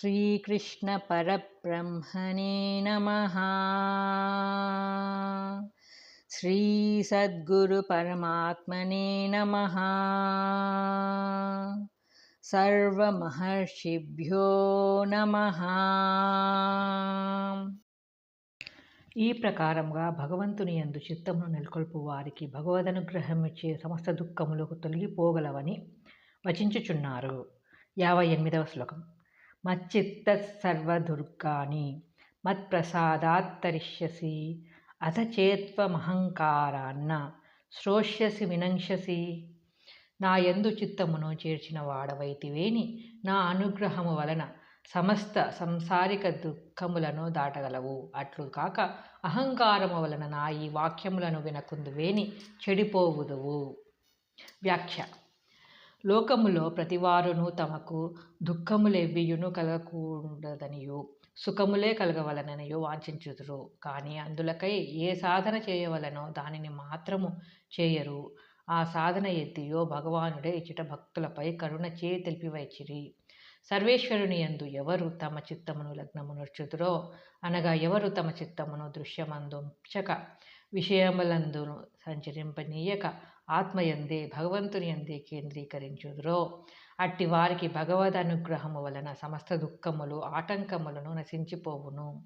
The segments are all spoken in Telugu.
श्रीकृष्णपरब्रह्मणे नमः श्रीसद्गुरुपरमात्मने नमः సర్వమహర్షిభ్యో నమ ఈ ప్రకారంగా భగవంతుని యందు చిత్తమును నెలకొల్పు వారికి భగవదనుగ్రహం ఇచ్చే సమస్త దుఃఖములకు తొలగిపోగలవని వచించుచున్నారు యాభై ఎనిమిదవ శ్లోకం మచ్చిత్త సర్వదుర్గాని మత్ప్రసాదాత్తరిష్యసి అథ చేత్వమహంకారాన్న శ్రోష్యసి వినంక్షసి నా యందు చిత్తమును చేర్చిన వాడవైతివేని నా అనుగ్రహము వలన సమస్త సంసారిక దుఃఖములను దాటగలవు. అట్లు కాక అహంకారము వలన నా ఈ వాక్యములను వినకుందువేని చెడిపోవుదువు. వ్యాఖ్య లోకములో ప్రతివారును తమకు దుఃఖములెవ్వియును కలగకూడదనియు. సుఖములే కలగవలననియు వాంఛించుదురు. కానీ అందులకై ఏ సాధన చేయవలనో దానిని మాత్రము చేయరు. ఆ సాధన ఎత్తియో భగవానుడే ఇచ్చట భక్తులపై కరుణ చే తెలిపివచ్చిరి సర్వేశ్వరుని యందు ఎవరు తమ చిత్తమును లగ్నము నడుచుదురో అనగా ఎవరు తమ చిత్తమును దృశ్యమందుంచక. విషయములందును సంచరింపనీయక. ఆత్మయందే భగవంతుని ఎందే కేంద్రీకరించుదురో. అట్టి వారికి భగవద్ అనుగ్రహము వలన సమస్త దుఃఖములు ఆటంకములను నశించిపోవును.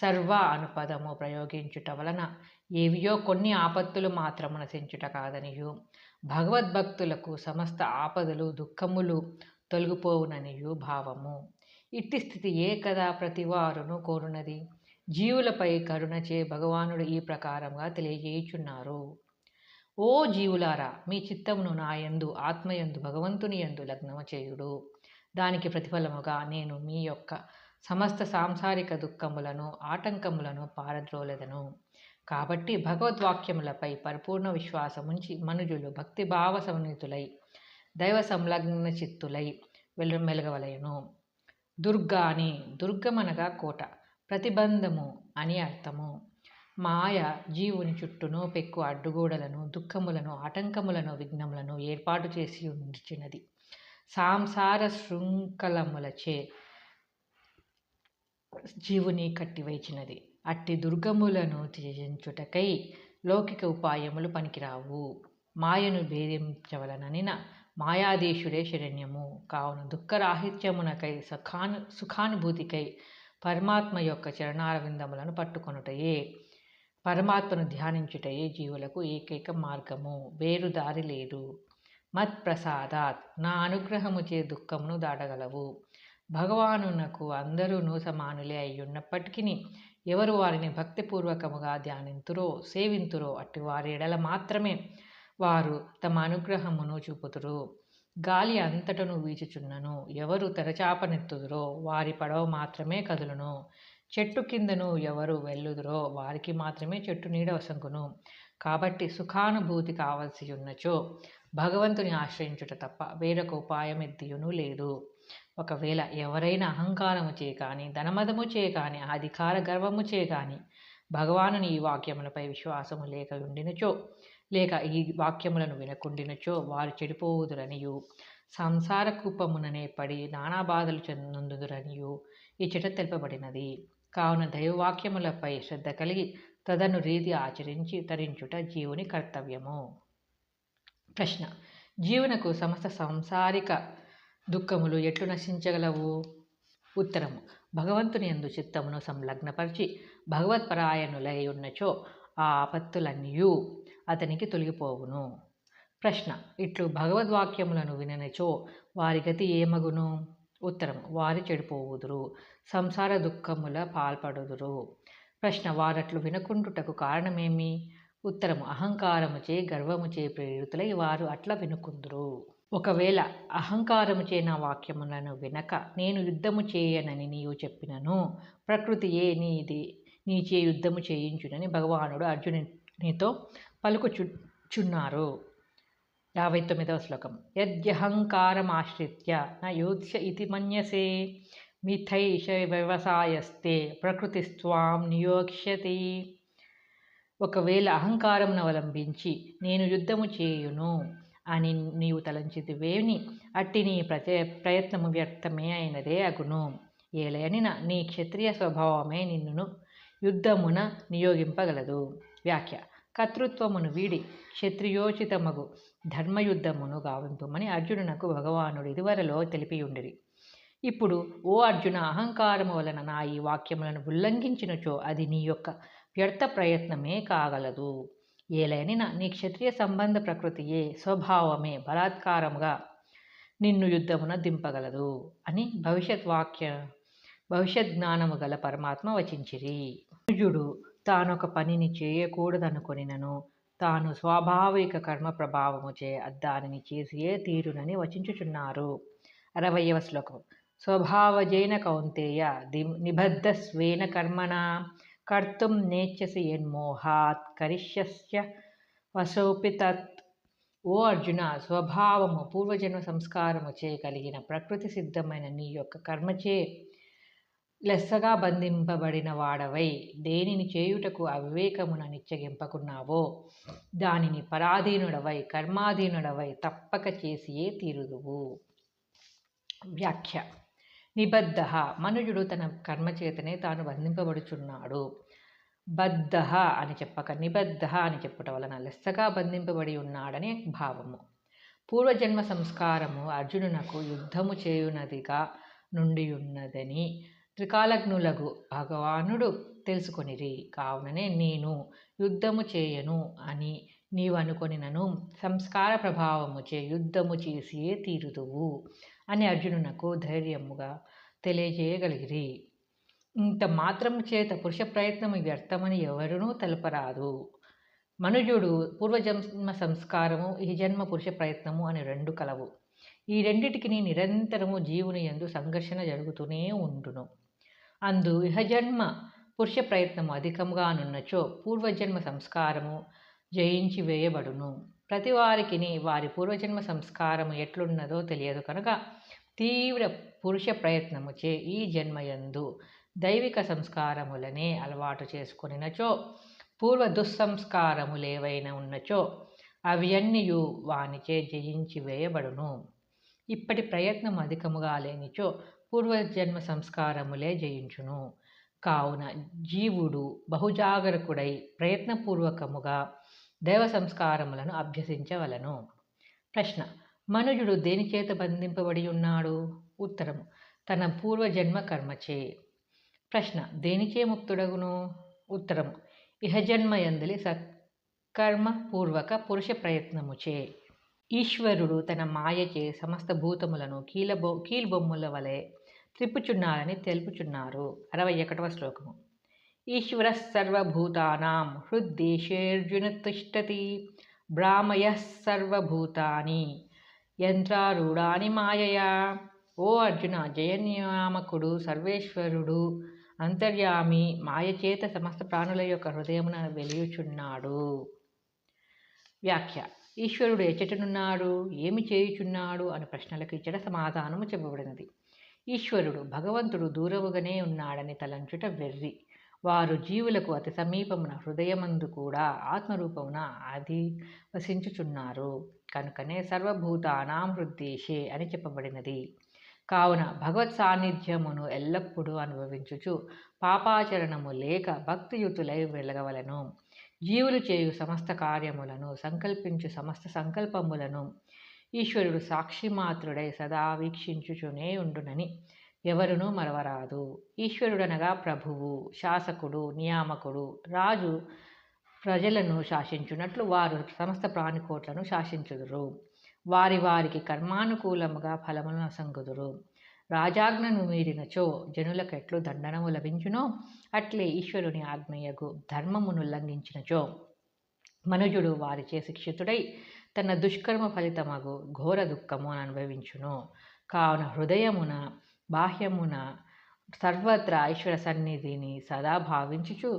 సర్వ అనుపదము ప్రయోగించుట వలన ఏవియో కొన్ని ఆపత్తులు మాత్రము నశించుట కాదనియు. భగవద్భక్తులకు సమస్త ఆపదలు దుఃఖములు తొలగిపోవుననియు భావము. ఇట్టి స్థితి ఏ కదా ప్రతివారును కోరునది? జీవులపై కరుణచే భగవానుడు ఈ ప్రకారంగా తెలియజేయుచున్నారు. ఓ జీవులారా మీ చిత్తమును నాయందు ఆత్మయందు భగవంతుని యందు లగ్నము చేయుడు. దానికి ప్రతిఫలముగా నేను మీ యొక్క సమస్త సాంసారిక దుఃఖములను ఆటంకములను పారద్రోలెదను. కాబట్టి భగవద్వాక్యములపై పరిపూర్ణ విశ్వాసముంచి మనుజులు భక్తిభావ సమన్వితులై దైవ సంలగ్న చిత్తులై వెలు మెలగవలయను దుర్గా అని దుర్గమనగా కోట ప్రతిబంధము అని అర్థము. మాయ జీవుని చుట్టూను పెక్కు అడ్డుగోడలను దుఃఖములను ఆటంకములను విఘ్నములను ఏర్పాటు చేసి ఉంచినది. సాంసార శృంఖలములచే జీవుని కట్టివైచినది. అట్టి దుర్గములను త్యజించుటకై లౌకిక ఉపాయములు పనికిరావు. మాయను భేదించవలననిన మాయాదేశుడే శరణ్యము. కావున దుఃఖరాహిత్యమునకై సుఖాను సుఖానుభూతికై పరమాత్మ యొక్క చరణారవిందములను పట్టుకొనుటయే పరమాత్మను ధ్యానించుటయే జీవులకు ఏకైక మార్గము? వేరు దారి లేదు. మత్ప్రసాదాత్. నా అనుగ్రహముచే దుఃఖమును దాటగలవు. భగవానునకు అందరూను సమానులే అయ్యున్నప్పటికీ ఎవరు వారిని భక్తిపూర్వకముగా ధ్యానింతురో సేవింతురో అట్టి వారి ఎడల మాత్రమే వారు తమ అనుగ్రహమును చూపుతురు. గాలి అంతటను వీచుచున్నను. ఎవరు తెరచాపనెత్తుదురో వారి పడవ మాత్రమే కదులును. చెట్టు కిందను ఎవరు వెళ్ళుదురో వారికి మాత్రమే చెట్టు నీడ వసంకును కాబట్టి సుఖానుభూతి కావలసి ఉన్నచో భగవంతుని ఆశ్రయించుట తప్ప వేరొక ఉపాయం ఎద్దియును లేదు. ఒకవేళ ఎవరైనా అహంకారము చే కానీ ధనమదము చే కానీ అధికార గర్వము చే కానీ భగవానుని ఈ వాక్యములపై విశ్వాసము లేక ఉండినచో లేక ఈ వాక్యములను వినకుండినచో వారు చెడిపోవుదురనియు. సంసార కూపముననే పడి నానా బాధలు చెందుదురనియు. ఈ చిట తెలుపబడినది. కావున దైవవాక్యములపై శ్రద్ధ కలిగి తదను రీతి ఆచరించి తరించుట జీవుని కర్తవ్యము. ప్రశ్న. జీవునకు సమస్త సంసారిక దుఃఖములు ఎట్లు నశించగలవు? ఉత్తరము. భగవంతుని ఎందు చిత్తమును సంలగ్నపరిచి భగవత్పరాయణులై ఉన్నచో ఆ ఆపత్తులన్నీయూ అతనికి తొలగిపోవును. ప్రశ్న. ఇట్లు భగవద్వాక్యములను విననచో వారి గతి ఏమగును? ఉత్తరం వారి చెడిపోవుదురు. సంసార దుఃఖముల పాల్పడుదురు. ప్రశ్న వారట్లు వినకుండుటకు కారణమేమి? ఉత్తరము అహంకారముచే గర్వముచే ప్రేరితులై వారు అట్లా వినుకుందురు. ఒకవేళ అహంకారముచే నా వాక్యములను వినక నేను యుద్ధము చేయనని నీవు చెప్పినను ప్రకృతి ఏ నీది? నీచే యుద్ధము చేయించునని భగవానుడు అర్జునునితో పలుకుచున్నారు యాభై తొమ్మిదవ శ్లోకం. యద్యహంకారమాశ్రిత్య నా యోధ్య ఇది మన్యసే. మిథైష వ్యవసాయస్తే ప్రకృతిస్వాం నియోక్ష్యతి ఒకవేళ అహంకారమును అవలంబించి నేను యుద్ధము చేయును అని నీవు తలంచితివేని అట్టి నీ ప్రచ ప్రయత్నము వ్యర్థమే అయినదే అగును. ఏలయనిన నీ క్షత్రియ స్వభావమే నిన్నును యుద్ధమున నియోగింపగలదు. వ్యాఖ్య కర్తృత్వమును వీడి క్షత్రియోచితమగు ధర్మయుద్ధమును గావింపుమని అర్జునునకు భగవానుడు ఇదివరలో తెలిపియుండిరి. ఇప్పుడు ఓ అర్జున అహంకారము వలన నా ఈ వాక్యములను ఉల్లంఘించినచో అది నీ యొక్క వ్యర్థ ప్రయత్నమే కాగలదు. ఏలైన నీ క్షత్రియ సంబంధ ప్రకృతియే స్వభావమే బలాత్కారముగా నిన్ను యుద్ధమున దింపగలదు అని భవిష్యత్ వాక్య భవిష్యత్ జ్ఞానము గల పరమాత్మ వచించిరి. మనుజుడు తానొక పనిని చేయకూడదనుకొనినను తాను స్వాభావిక కర్మ ప్రభావముచే దానిని చేసియే తీరునని వచించుచున్నారు. అరవయవ శ్లోకం స్వభావజైన కౌంతేయ ది నిబద్ధ స్వేన కర్మణ కర్తుం నేచ్చసి యన్మోహాత్ కరిష్యస్య వసోపి తత్. ఓ అర్జున స్వభావము పూర్వజన్మ సంస్కారము చే కలిగిన ప్రకృతి సిద్ధమైన నీ యొక్క కర్మచే లెస్సగా బంధింపబడిన వాడవై దేనిని చేయుటకు అవివేకమున నిచ్చగింపకున్నావో దానిని పరాధీనుడవై కర్మాధీనుడవై తప్పక చేసియే తీరుదువు. వ్యాఖ్య. నిబద్ధ. మనుజుడు తన కర్మచేతనే తాను బంధింపబడుచున్నాడు. బద్ధ అని చెప్పక నిబద్ధ అని చెప్పుట వలన లెస్సగా బంధింపబడి ఉన్నాడని భావము. పూర్వజన్మ సంస్కారము అర్జునునకు యుద్ధము చేయునదిగా నుండి ఉన్నదని త్రికాలగ్నులగు భగవానుడు తెలుసుకొనిరి. కావుననే నేను యుద్ధము చేయను అని నీవనుకొనినను. సంస్కార ప్రభావముచే యుద్ధము చేసియే తీరుదువు. అని అర్జునునకు ధైర్యముగా తెలియజేయగలిగిరి. ఇంత మాత్రము చేత పురుష ప్రయత్నము వ్యర్థమని ఎవరునూ తెలపరాదు. మనుజుడు పూర్వజన్మ సంస్కారము ఈ జన్మ పురుష ప్రయత్నము అని రెండు కలవు. ఈ రెండిటికి నిరంతరము జీవుని ఎందు సంఘర్షణ జరుగుతూనే ఉండును. అందు ఇహజన్మ పురుష ప్రయత్నము అధికంగానున్నచో పూర్వజన్మ సంస్కారము జయించి వేయబడును. ప్రతి వారికి వారి పూర్వజన్మ సంస్కారము ఎట్లున్నదో తెలియదు కనుక తీవ్ర పురుష ప్రయత్నముచే ఈ జన్మయందు దైవిక సంస్కారములనే అలవాటు చేసుకునినచో పూర్వ దుస్సంస్కారములేవైనా ఉన్నచో అవి అన్నియు వానిచే జయించి వేయబడును. ఇప్పటి ప్రయత్నం అధికముగా లేనిచో పూర్వజన్మ సంస్కారములే జయించును. కావున జీవుడు బహుజాగరకుడై ప్రయత్నపూర్వకముగా దైవ సంస్కారములను అభ్యసించవలను. ప్రశ్న మనుజుడు దేనిచేత బంధింపబడి ఉన్నాడు? ఉత్తరము తన పూర్వజన్మ కర్మచే. ప్రశ్న దేనిచే ముక్తుడగును? ఉత్తరము ఇహజన్మయందలి సత్కర్మ పూర్వక పురుష ప్రయత్నముచే. ఈశ్వరుడు తన మాయచే సమస్త భూతములను కీలబొ కీల్బొమ్మల వలె త్రిప్పుచున్నారని తెలుపుచున్నారు. అరవై ఒకటవ శ్లోకము. ఈశ్వర సర్వభూతానాం హృద్దేశేర్జున తిష్టతి భ్రామయ సర్వభూతాని యంత్రారూఢాని మాయయా. ఓ అర్జున జయనియామకుడు సర్వేశ్వరుడు అంతర్యామి మాయచేత సమస్త ప్రాణుల యొక్క హృదయమున వెలియుచున్నాడు. వ్యాఖ్య ఈశ్వరుడు ఎచ్చటనున్నాడు ఏమి చేయుచున్నాడు అనే ప్రశ్నలకు ఇచ్చట సమాధానము చెప్పబడినది. ఈశ్వరుడు భగవంతుడు దూరముగానే ఉన్నాడని తలంచుట వెర్రి. వారు జీవులకు అతి సమీపమున హృదయమందు కూడా ఆత్మరూపమున అది వసించుచున్నారు కనుకనే సర్వభూతానాం హృద్దేశే అని చెప్పబడినది. కావున భగవత్ సాన్నిధ్యమును ఎల్లప్పుడూ అనుభవించుచు పాపాచరణము లేక భక్తియుతులై వెలగవలను. జీవులు చేయు సమస్త కార్యములను సంకల్పించు సమస్త సంకల్పములను ఈశ్వరుడు సాక్షిమాత్రుడై సదా వీక్షించుచునే ఉండునని ఎవరునూ మరవరాదు. ఈశ్వరుడనగా ప్రభువు శాసకుడు నియామకుడు రాజు ప్రజలను శాసించున్నట్లు వారు సమస్త ప్రాణికోట్లను శాసించుదురు. వారి వారికి కర్మానుకూలముగా ఫలములను అసంగుదురు. రాజాజ్ఞను మీరినచో జనులకెట్లు దండనము లభించునో అట్లే ఈశ్వరుని ఆజ్ఞయగు ధర్మమును ఉల్లంఘించినచో మనుజుడు వారిచే శిక్షితుడై తన దుష్కర్మ ఫలితమగు ఘోర దుఃఖము అనుభవించును. కావున హృదయమున బాహ్యమున సర్వత్రా ఈశ్వర సన్నిధిని సదా భావించుచు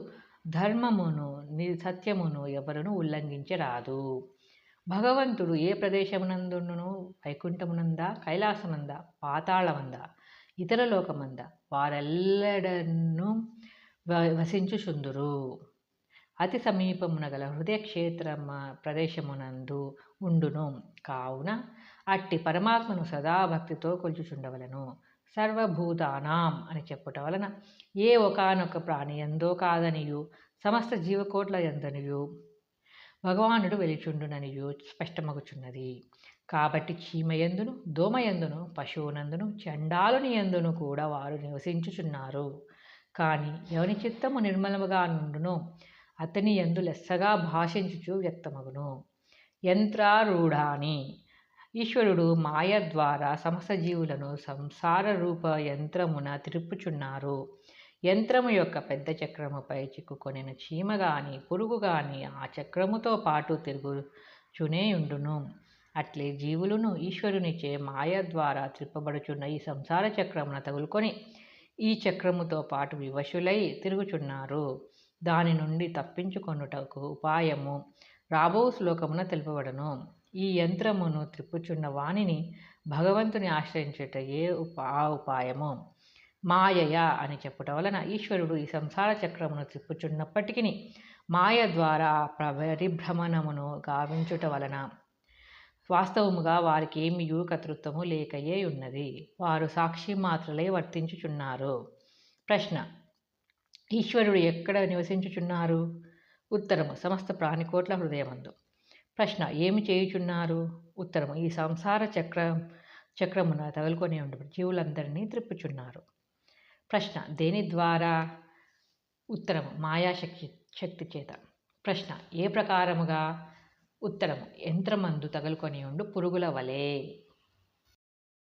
ధర్మమును ని సత్యమును ఎవరును ఉల్లంఘించరాదు. భగవంతుడు ఏ ప్రదేశమునందును వైకుంఠమునందా కైలాసమందా పాతాళమందా ఇతర లోకమందా వారెల్లడను వసించుచుందురు. అతి సమీపమున గల హృదయక్షేత్ర ప్రదేశమునందు ఉండును. కావున అట్టి పరమాత్మను సదా భక్తితో కొలుచుచుండవలను. సర్వభూతానాం అని చెప్పుట వలన ఏ ఒకానొక ప్రాణి ఎందో కాదనియు సమస్త జీవకోట్ల ఎందనియు. భగవానుడు వెలిచుండుననియు స్పష్టమగుచున్నది. కాబట్టి చీమయందును దోమయందును పశువునందును చండాలుని ఎందును కూడా వారు నివసించుచున్నారు. కానీ ఎవని చిత్తము నిర్మలముగా నుండును అతని ఎందు లెస్సగా భాషించుచు వ్యక్తమగును. యంత్రారూఢాని ఈశ్వరుడు మాయ ద్వారా సమస్త జీవులను సంసార రూప యంత్రమున తిరుపుచున్నారు. యంత్రము యొక్క పెద్ద చక్రముపై చిక్కుకొనిన చీమ గాని పురుగు గాని ఆ చక్రముతో పాటు తిరుగుచునే ఉండును. అట్లే జీవులను ఈశ్వరునిచే మాయ ద్వారా త్రిప్పబడుచున్న ఈ సంసార చక్రమున తగులుకొని ఈ చక్రముతో పాటు వివశులై తిరుగుచున్నారు. దాని నుండి తప్పించుకొనుటకు ఉపాయము రాబో శ్లోకమున తెలుపబడను. ఈ యంత్రమును త్రిప్పుచున్న వాణిని భగవంతుని ఆశ్రయించుట ఏ ఉపా ఆ ఉపాయము. మాయయ అని చెప్పుట వలన ఈశ్వరుడు ఈ సంసార చక్రమును త్రిప్పుచున్నప్పటికీ మాయ ద్వారా పరిభ్రమణమును గావించుట వలన వాస్తవముగా వారికి ఏమి కర్తృత్వము లేకయే ఉన్నది. వారు సాక్షి మాత్రలే వర్తించుచున్నారు. ప్రశ్న ఈశ్వరుడు ఎక్కడ నివసించుచున్నారు? ఉత్తరము సమస్త ప్రాణికోట్ల హృదయమందు. ప్రశ్న ఏమి చేయుచున్నారు? ఉత్తరము ఈ సంసార చక్ర చక్రమున తగులుకొని ఉండు జీవులందరినీ త్రిప్పుచున్నారు. ప్రశ్న దేని ద్వారా? ఉత్తరము మాయాశక్తి శక్తి చేత. ప్రశ్న ఏ ప్రకారముగా? ఉత్తరము యంత్రమందు తగులుకొని ఉండు పురుగుల వలె.